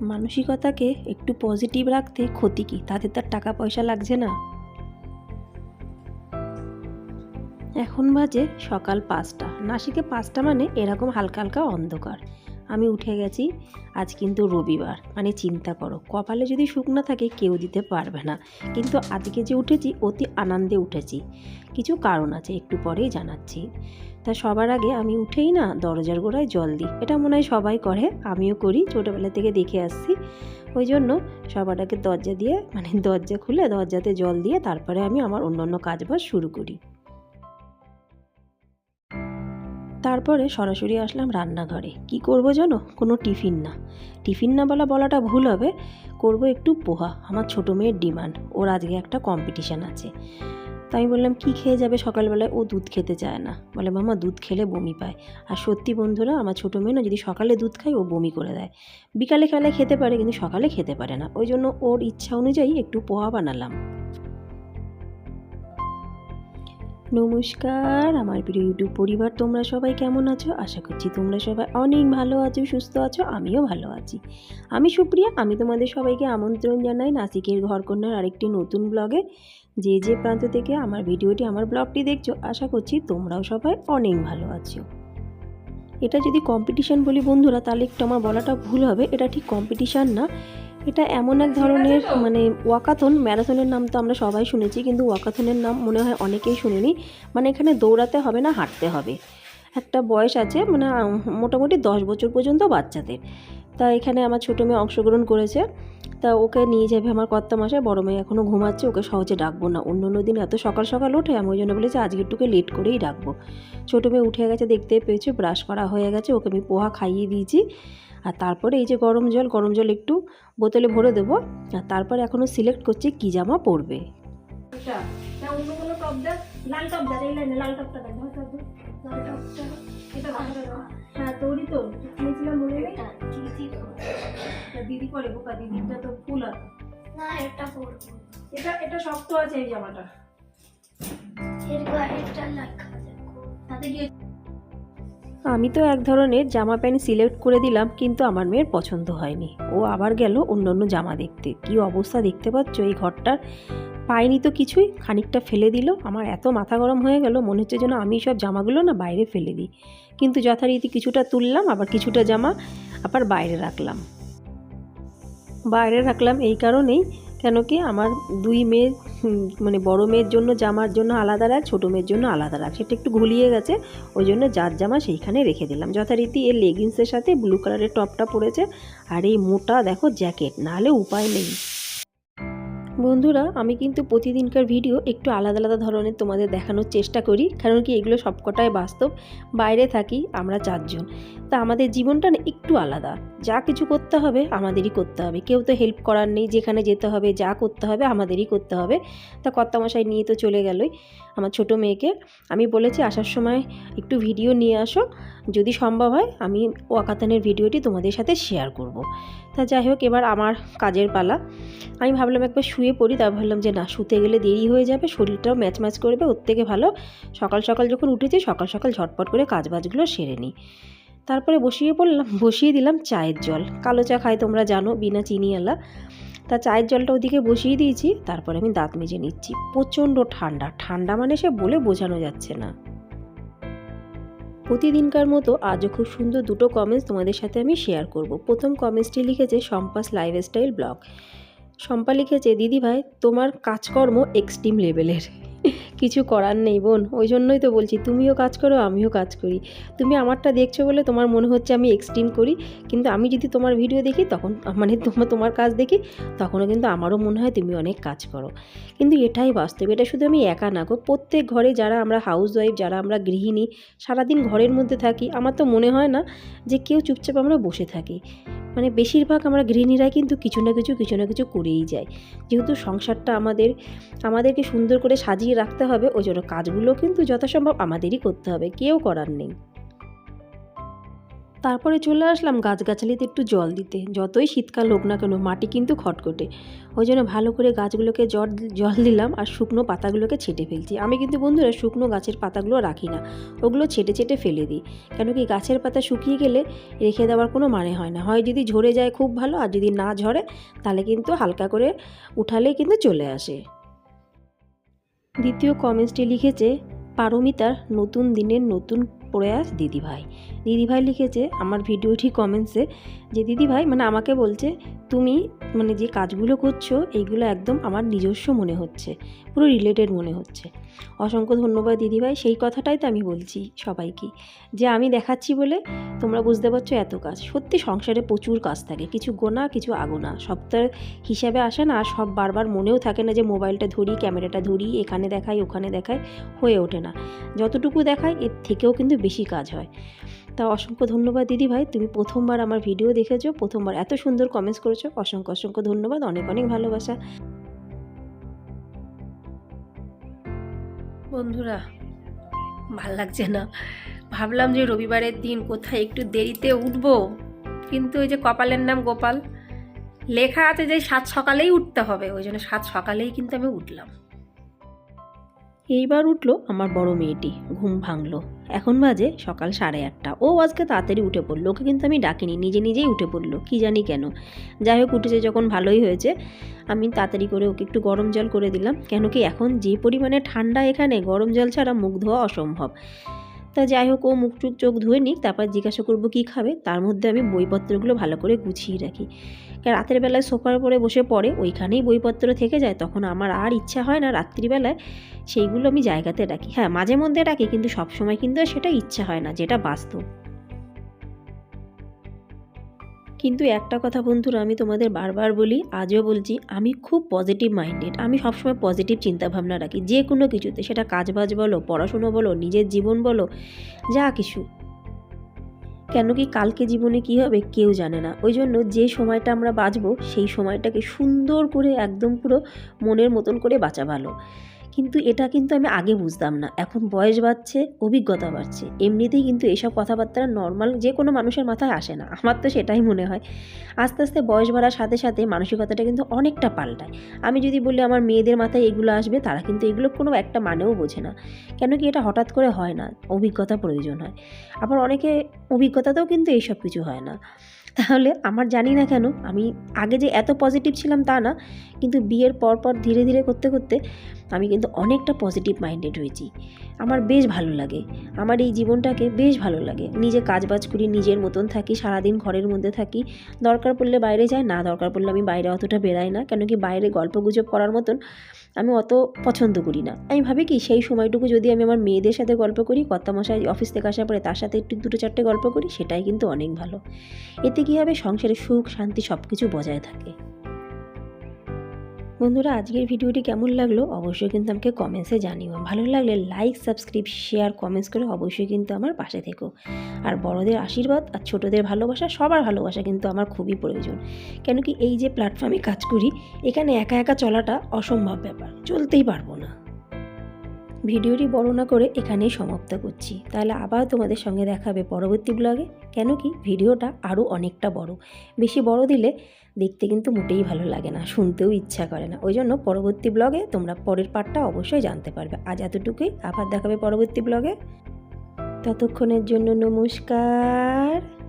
মানসিকতাকে একটু পজিটিভ রাখতে ক্ষতি কি? তাদের তার টাকা পয়সা লাগছে না। এখন বাজে সকাল পাঁচটা। নাসিকে পাঁচটা মানে এরকম হালকা হালকা অন্ধকার। আমি উঠে গেছি, আজ কিন্তু রবিবার। মানে চিন্তা করো, কপালে যদি সুখ না থাকে কেউ দিতে পারবে না। কিন্তু আজকে যে উঠেছি, অতি আনন্দে উঠেছি। কিছু কারণ আছে, একটু পরেই জানাচ্ছি। তা সবার আগে আমি উঠেই না দরজার গোড়ায় জল দিই। এটা মনে হয় সবাই করে, আমিও করি, ছোটোবেলা থেকে দেখে আসছি। ওই জন্য সবার আগে দরজা দিয়ে মানে দরজা খুলে দরজাতে জল দিয়ে তারপরে আমি আমার অন্য অন্য কাজবাজ শুরু করি। তারপরে সরাসরি আসলাম রান্নাঘরে। কি করব জানো? কোনো টিফিন না। টিফিন না বলা বলাটা ভুল হবে। করব একটু পোহা, আমার ছোটো মেয়ের ডিমান্ড। ওর আজকে একটা কম্পিটিশান আছে। তাই আমি বললাম, কি খেয়ে যাবে সকালবেলায়? ও দুধ খেতে চায় না। বলে, মামা, দুধ খেলে বমি পায়। আর সত্যি বন্ধুরা, আমার ছোটো মেয়ে না, যদি সকালে দুধ খায়, ও বমি করে দেয়। বিকালে খেলে খেতে পারে, কিন্তু সকালে খেতে পারে না। ওই জন্য ওর ইচ্ছা অনুযায়ী একটু পোহা বানালাম। নমস্কার, আমার প্রিয় ইউটিউব পরিবার, তোমরা সবাই কেমন আছো? আশা করছি তোমরা সবাই অনেক ভালো আছো, সুস্থ আছো, আমিও ভালো আছি। আমি সুপ্রিয়া, আমি তোমাদের সবাইকে আমন্ত্রণ জানাই নাসিকের ঘরকন্যার আরেকটি নতুন ব্লগে যে যে প্রান্ত থেকে আমার ভিডিওটি, আমার ব্লগটি দেখছ, আশা করছি তোমরাও সবাই অনেক ভালো আছো। এটা যদি কম্পিটিশান বলি বন্ধুরা, তাহলে একটু আমার বলাটা ভুল হবে, এটা ঠিক কম্পিটিশান না। এটা এমন এক ধরনের মানে ওয়াকাথন, ম্যারাথনের নাম তো আমরা সবাই শুনেছি, কিন্তু ওয়াকাথনের নাম মনে হয় অনেকেই শুনিনি। মানে এখানে দৌড়াতে হবে না, হাঁটতে হবে। একটা বয়স আছে মানে মোটামুটি দশ বছর পর্যন্ত বাচ্চাদের। তা এখানে আমার ছোটো মেয়ে অংশগ্রহণ করেছে। তা ওকে নিয়ে যাবে আমার কর্তা মাসে বড় মেয়ে এখনও ঘুমাচ্ছে, ওকে সহজে ডাকবো না। অন্য অন্য দিন এত সকাল সকাল ওঠে, আমি ওই জন্য বলেছি আজকে একটুকে লেট করেই ডাকবো। ছোটো মেয়ে উঠে গেছে, দেখতে পেয়েছ, ব্রাশ করা হয়ে গেছে, ওকে আমি পোহা খাইয়ে দিয়েছি। আর তারপরে এই যে গরম জল গরম জল একটু বোতলে ভরে দেবো। আর তারপরে এখনও সিলেক্ট করছি কী জামা পরবে। এটা হ্যাঁ মনে দিদি পরে বোকা দিদিটা তো ফুল আছে না পরবো। শক্ত আছে এই জামাটা। এর তাতে গিয়ে আমি তো এক ধরনের জামা প্যান্ট সিলেক্ট করে দিলাম, কিন্তু আমার মেয়ের পছন্দ হয়নি। ও আবার গেল অন্য অন্য জামা দেখতে। কি অবস্থা দেখতে পাচ্ছ এই ঘরটার? পাইনি তো কিছুই, খানিকটা ফেলে দিল। আমার এত মাথা গরম হয়ে গেল, মনে হচ্ছে যেন আমি সব জামাগুলো না বাইরে ফেলে দিই। কিন্তু যথারীতি কিছুটা তুললাম, আবার কিছুটা জামা আবার বাইরে রাখলাম। বাইরে রাখলাম এই কারণেই কেন কি আমার দুই মেয়ের মানে বড় মেয়ের জন্য, জামার জন্য আলাদা রাখ, ছোটো মেয়ের জন্য আলাদা রাখ। সেটা একটু ঘুলিয়ে গেছে, ওই জন্য যার জামা সেইখানে রেখে দিলাম। যথারীতি এর লেগিংসের সাথে ব্লু কালারের টপটা পরেছে আর এই মোটা দেখো জ্যাকেট নাহলে উপায় নেই। বন্ধুরা, আমি কিন্তু প্রতিদিনকার ভিডিও একটু আলাদা আলাদা ধরনের তোমাদের দেখানোর চেষ্টা করি, কারণ কি এগুলো সবকটাই বাস্তব। বাইরে থাকি, আমরা চারজন। তা আমাদের জীবনটা একটু আলাদা। যা কিছু করতে হবে, আমাদেরই করতে হবে। কেউ তো হেল্প করার নেই, যেখানে যেতে হবে, যা করতে হবে, আমাদেরই করতে হবে। তা কর্তামশাই নিয়ে তো চলে গেলই, আমার ছোট মেয়েকে। আমি বলেছি, আসার সময় একটু ভিডিও নিয়ে আসো। যদি সম্ভব হয়, আমি ওয়াকাতানের ভিডিওটি তোমাদের সাথে শেয়ার করব। তা যাই হোক, এবার আমার কাজের পালা। আমি ভাবলাম একবার শুয়ে পড়ি তা ভাবলাম যে না, শুতে গেলে দেরি হয়ে যাবে, শরীরটাও ম্যাচ ম্যাচ করবে, ওর থেকে ভালো। সকাল সকাল যখন উঠেছি, সকাল সকাল ঝটপট করে কাজবাজগুলো সেরে নিই। তারপরে বসিয়ে পড়লাম, বসিয়ে দিলাম চায়ের জল। কালো চা খাই তোমরা জানো, বিনা চিনিওয়ালা। তা চায়ের জলটা ওদিকে বসিয়ে দিয়েছি, তারপরে আমি দাঁত মেজে নিচ্ছি। প্রচণ্ড ঠান্ডা। ঠান্ডা মানে সে বলে বোঝানো যাচ্ছে না। প্রতিদিনকার মতো আজও খুব সুন্দর দুটো কমেন্টস তোমাদের সাথে আমি শেয়ার করব। প্রথম কমেন্টসটি লিখেছে সম্পাস লাইফস্টাইল ব্লগ শম্পা লিখেছে, দিদি ভাই, তোমার কাজকর্ম এক্সট্রিম লেভেলের কিছু করার নেই বোন, ওই জন্যই তো বলছি, তুমিও কাজ করো, আমিও কাজ করি। তুমি আমারটা দেখছ বলে তোমার মনে হচ্ছে আমি এক্সট্রিম করি, কিন্তু আমি যদি তোমার ভিডিও দেখি তখন মানে তোমার তোমার কাজ দেখি, তখনও কিন্তু আমারও মনে হয় তুমি অনেক কাজ করো। কিন্তু এটাই বাস্তব, এটা শুধু আমি একা না গো, প্রত্যেক ঘরে যারা আমরা হাউস ওয়াইফ যারা আমরা গৃহিণী, সারাদিন ঘরের মধ্যে থাকি, আমার তো মনে হয় না যে কেউ চুপচাপ আমরা বসে থাকি। মানে বেশিরভাগ আমরা গৃহিণীরাই কিন্তু কিছু না কিছু কিছু না কিছু করেই যাই যেহেতু সংসারটা আমাদের, আমাদেরকে সুন্দর করে সাজিয়ে রাখতে হবে, ওই জন্য কাজগুলো কিন্তু যথাসম্ভব আমাদেরই করতে হবে, কেউ করার নেই। তারপরে চলে আসলাম গাছগাছালিতে একটু জল দিতে। যতই শীতকাল হোক না কেন, মাটি কিন্তু খটখটে। ওই জন্য ভালো করে গাছগুলোকে জল জল দিলাম আর শুকনো পাতাগুলোকে ছেটে ফেলছি। আমি কিন্তু বন্ধুরা শুকনো গাছের পাতাগুলো রাখি না। ওগুলো ছেটে ছেটে ফেলে দিই। কেন কি গাছের পাতা শুকিয়ে গেলে রেখে দেওয়ার কোনো মানে হয় না। হয় যদি ঝরে যায় খুব ভালো, আর যদি না ঝরে, তাহলে কিন্তু হালকা করে উঠালেই কিন্তু চলে আসে। দ্বিতীয় কমেন্টসটি লিখেছে, পারমিতার নতুন দিনের নতুন প্রয়াস দিদিভাই। দিদিভাই লিখেছে, আমার ভিডিওটি কমেন্টসে যে, দিদিভাই মানে আমাকে বলছে, তুমি মানে যে কাজগুলো করছ এইগুলো একদম আমার নিজস্ব মনে হচ্ছে, পুরো রিলেটেড মনে হচ্ছে। অসংখ্য ধন্যবাদ দিদিভাই, সেই কথাটাই তো আমি বলছি সবাইকে। যে আমি দেখাচ্ছি বলে তোমরা বুঝতে পারছ এত কাজ। সত্যি সংসারে প্রচুর কাজ থাকে, কিছু গোনা, কিছু আগোনা। সব তো হিসাবে আসে না, আর সব বারবার মনেও থাকে না যে মোবাইলটা ধরি, ক্যামেরাটা ধরি, এখানে দেখাই, ওখানে দেখাই, হয়ে ওঠে না। যতটুকু দেখায় এর থেকেও কিন্তু বেশি কাজ হয়। তা অসংখ্য ধন্যবাদ দিদি ভাই তুমি প্রথমবার আমার ভিডিও দেখেছ, প্রথমবার এত সুন্দর কমেন্টস করেছ, অসংখ্য অসংখ্য ধন্যবাদ, অনেক অনেক ভালোবাসা। বন্ধুরা, ভালো লাগছে না। ভাবলাম যে রবিবারের দিন কোথায় একটু দেরিতে উঠব। কিন্তু ওই যে কপালের নাম গোপাল, লেখা আছে যে সাত সকালেই উঠতে হবে। ওই জন্য সাত সকালেই কিন্তু আমি উঠলাম। এইবার উঠল আমার বড় মেয়েটি, ঘুম ভাঙলো। এখন বাজে সকাল সাড়ে আটটা। ও আজকে তাড়াতাড়ি উঠে পড়ল, ওকে কিন্তু আমি ডাকিনি, নিজে নিজেই উঠে পড়ল, কি জানি কেন। যাই হোক, উঠেছে যখন ভালোই হয়েছে। আমি তাড়াতাড়ি করে ওকে একটু গরম জল করে দিলাম, কেন কি এখন যে পরিমাণে ঠান্ডা এখানে, গরম জল ছাড়া মুখ ধোয়া অসম্ভব। তা যাই হোক, ও মুখ টুক চোখ ধুয়ে নিক, তারপর জিজ্ঞাসা করব কী খাবে, তার মধ্যে আমি বইপত্রগুলো ভালো করে গুছিয়ে রাখি। রাতের বেলায় সোফার উপরে বসে পড়ে, ওইখানেই বইপত্র থেকে যায়, তখন আমার আর ইচ্ছা হয় না রাত্রিবেলায় সেইগুলো আমি জায়গাতে রাখি। হ্যাঁ মাঝে মধ্যে রাখি, কিন্তু সবসময় কিন্তু সেটা ইচ্ছা হয় না, যেটা বাস্তব। কিন্তু একটা কথা বন্ধুরা, আমি তোমাদের বারবার বলি, আজও বলছি, আমি খুব পজিটিভ মাইন্ডেড আমি সবসময় পজিটিভ চিন্তাভাবনা রাখি, যে কোনো কিছুতে, সেটা কাজবাজ বলো, পড়াশুনো বলো, নিজের জীবন বলো, যা কিছু। কেন কি কালকে জীবনে কি হবে কেউ জানে না, ওই জন্য যে সময়টা আমরা বাঁচবো, সেই সময়টাকে সুন্দর করে, একদম পুরো মনের মতন করে বাঁচা ভালো। কিন্তু এটা কিন্তু আমি আগে বুঝতাম না। এখন বয়স বাড়ছে, অভিজ্ঞতা বাড়ছে। এমনিতেই কিন্তু এসব কথাবার্তা নর্মাল যে কোনো মানুষের মাথায় আসে না। আমার তো সেটাই মনে হয়। আস্তে আস্তে বয়স বাড়ার সাথে সাথে মানসিকতাটা কিন্তু অনেকটা পাল্টায়। আমি যদি বলি আমার মেয়েদের মাথায় এগুলো আসবে, তারা কিন্তু এগুলো কোনো একটা মানেও বোঝে না। কেন কি এটা হঠাৎ করে হয় না? অভিজ্ঞতা প্রয়োজন হয়। আবার অনেকে অভিজ্ঞতাতেও কিন্তু এইসব কিছু হয় না। তাহলে আমার জানি না কেন, আমি আগে যে এত পজিটিভ ছিলাম তা না, কিন্তু বিয়ের পর পর ধীরে ধীরে করতে করতে আমি কিন্তু অনেকটা পজিটিভ মাইন্ডেড হয়েছি। আমার বেশ ভালো লাগে। আমার এই জীবনটাকে বেশ ভালো লাগে। নিজে কাজবাজ করি, নিজের মতন থাকি, সারাদিন ঘরের মধ্যে থাকি। দরকার পড়লে বাইরে যাই, না দরকার পড়লে আমি বাইরে অতটা বেরাই না। কেন কি বাইরে গল্প গুজব করার মতন আমি অত পছন্দ করি না। আমি ভাবি কি, সেই সময়টুকু যদি আমি আমার মেয়েদের সাথে গল্প করি, কর্তামশাই অফিস থেকে আসার পরে তার সাথে একটু দুটো চারটে গল্প করি, সেটাই কিন্তু অনেক ভালো। এতে কী হবে? সংসারে সুখ, শান্তি সব কিছু বজায় থাকে। বন্ধুরা, আজকের ভিডিওটি কেমন লাগল অবশ্যই কিন্তু আমাকে কমেন্টসে জানিও। ভালো লাগলে লাইক সাবস্ক্রাইব শেয়ার কমেন্টস করে অবশ্যই কিন্তু আমার পাশে থেকো। আর বড়দের আশীর্বাদ আর ছোটদের ভালোবাসা, সবার ভালোবাসা কিন্তু আমার খুবই প্রয়োজন। কেন কি এই যে প্ল্যাটফর্মে কাজ করি, এখানে একা একা চলাটা অসম্ভব ব্যাপার, চলতেই পারব না। ভিডিওটি বড় না করে এখানেই সমাপ্ত করছি। তাহলে আবার তোমাদের সঙ্গে দেখাবে পরবর্তী ব্লগে কেন কি? ভিডিওটা আরও অনেকটা বড়। বেশি বড় দিলে দেখতে কিন্তু মোটেই ভালো লাগে না, শুনতেও ইচ্ছা করে না। ওই জন্য পরবর্তী ব্লগে তোমরা পরের পার্টটা অবশ্যই জানতে পারবে। আজ এতটুকুই। আবার দেখাবে পরবর্তী ব্লগে ততক্ষণের জন্য নমস্কার।